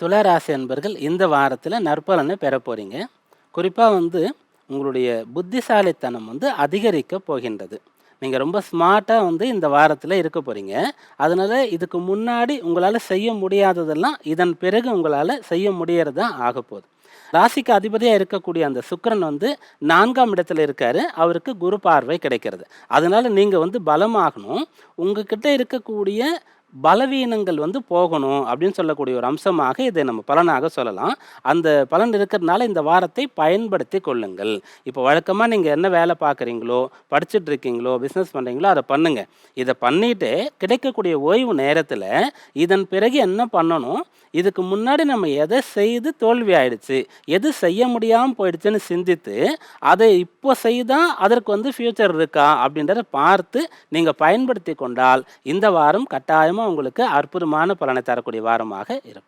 துளாராசி அன்பர்கள் இந்த வாரத்தில் நற்பலனை பெற போகிறீங்க குறிப்பாக வந்து உங்களுடைய புத்திசாலித்தனம் வந்து அதிகரிக்க போகின்றது. நீங்கள் ரொம்ப ஸ்மார்ட்டாக வந்து இந்த வாரத்தில் இருக்க போகிறீங்க அதனால் இதுக்கு முன்னாடி உங்களால் செய்ய முடியாததெல்லாம் இதன் பிறகு உங்களால் செய்ய முடியறதா ஆக போகுது. ராசிக்கு அதிபதியாக இருக்கக்கூடிய அந்த சுக்கிரன் வந்து நான்காம் இடத்துல இருக்காரு. அவருக்கு குரு பார்வை கிடைக்கிறது. அதனால நீங்கள் வந்து பலமாகணும். உங்ககிட்ட இருக்கக்கூடிய பலவீனங்கள் வந்து போகணும் அப்படின்னு சொல்லக்கூடிய ஒரு அம்சமாக இதை நம்ம பலனாக சொல்லலாம். அந்த பலன் இருக்கிறதுனால இந்த வாரத்தை பயன்படுத்தி கொள்ளுங்கள். இப்போ வழக்கமாக நீங்கள் என்ன வேலை பார்க்குறீங்களோ படிச்சுட்டு இருக்கீங்களோ பிஸ்னஸ் பண்ணுறீங்களோ அதை பண்ணுங்கள் இதை பண்ணிவிட்டு கிடைக்கக்கூடிய ஓய்வு நேரத்தில் இதன் பிறகு என்ன பண்ணணும்? இதுக்கு முன்னாடி நம்ம எதை செய்து தோல்வி ஆயிடுச்சு எது செய்ய முடியாமல் போயிடுச்சுன்னு சிந்தித்து அதை இப்போ செய்தால் அதற்கு வந்து ஃப்யூச்சர் இருக்கா அப்படின்றத பார்த்து நீங்கள் பயன்படுத்தி கொண்டால் இந்த வாரம் கட்டாயமாக உங்களுக்கு அற்புதமான பலனை தரக்கூடிய வாரமாக இருக்கும்.